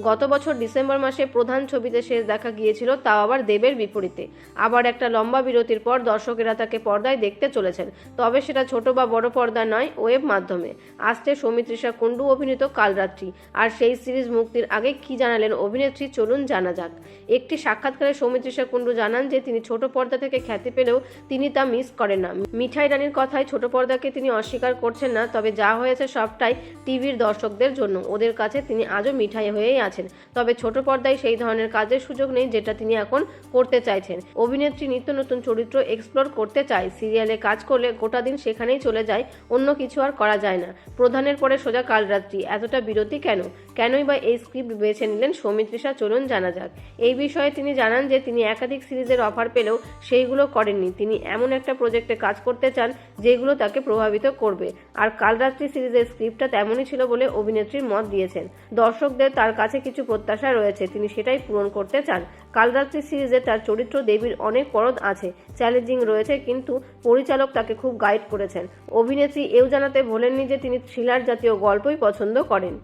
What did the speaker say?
গত বছর ডিসেম্বর মাসে প্রধান ছবিতে শেষ দেখা গিয়েছিল, তাও আবার দেবের বিপরীতে। আবার একটা লম্বা বিরতির পর দর্শকেরা তাকে পর্দায় দেখতে চলেছেন। তবে সেটা ছোট বা বড় পর্দা নয়, ওয়েব মাধ্যমে। আসছে সৌমিত্রিষা কুণ্ডু অভিনীত কালরাত্রি। আর সেই সিরিজ মুক্তির আগে কি জানালেন অভিনেত্রী, চলুন জানা যাক। একটি সাক্ষাৎকারে সৌমিত্রিষা কুণ্ডু জানান যে, তিনি ছোট পর্দা থেকে খ্যাতি পেলেও তিনি তা মিস করেন না। মিঠাই রানীর কথায় ছোট পর্দাকে তিনি অস্বীকার করছেন না, তবে যা হয়েছে সবটাই টিভির দর্শকদের জন্য। ওদের কাছে তিনি আজও মিঠাই হয়েই আছেন। তবে ছোট পর্দায় সেই ধরনের কাজের সুযোগ নেই যেটা তিনি এখন করতে চাইছেন। অভিনেত্রী নিত্য নতুন চরিত্র এক্সপ্লোর করতে চায়। সিরিয়ালে কাজ করলে গোটা দিন সেখানেই চলে যায়, অন্য কিছু আর করা যায় না। প্রধানের পরে সোজা কালরাত্রি। এতটা বিরতি কেন? কেনই বা এই স্ক্রিপ্ট বেছে নিলেন সৌমিত্রিষা চলুন জানা যাক। এই বিষয়ে তিনি জানান যে তিনি একাধিক সিরিজের অফার পেলেও সেইগুলো করেননি। তিনি এমন একটা প্রজেক্টে কাজ করতে চান যেগুলো তাকে প্রভাবিত করবে। আর কালরাত্রি সিরিজের স্ক্রিপ্টটা তেমনই ছিল বলে অভিনেত্রীর মত দিয়েছেন। দর্শকদের তার কাছে কিছু প্রত্যাশা রয়েছে। তিনি সেটাই পূরণ করতে চান। কালরাত্রি সিরিজে তার চরিত্র দেবীর অনেক পরদ আছে। চ্যালেঞ্জিং রয়েছে, কিন্তু পরিচালক তাকে খুব গাইড করেছেন। অভিনেত্রী এও জানাতে ভোলেননি যে তিনি থ্রিলার জাতীয় গল্পই পছন্দ করেন।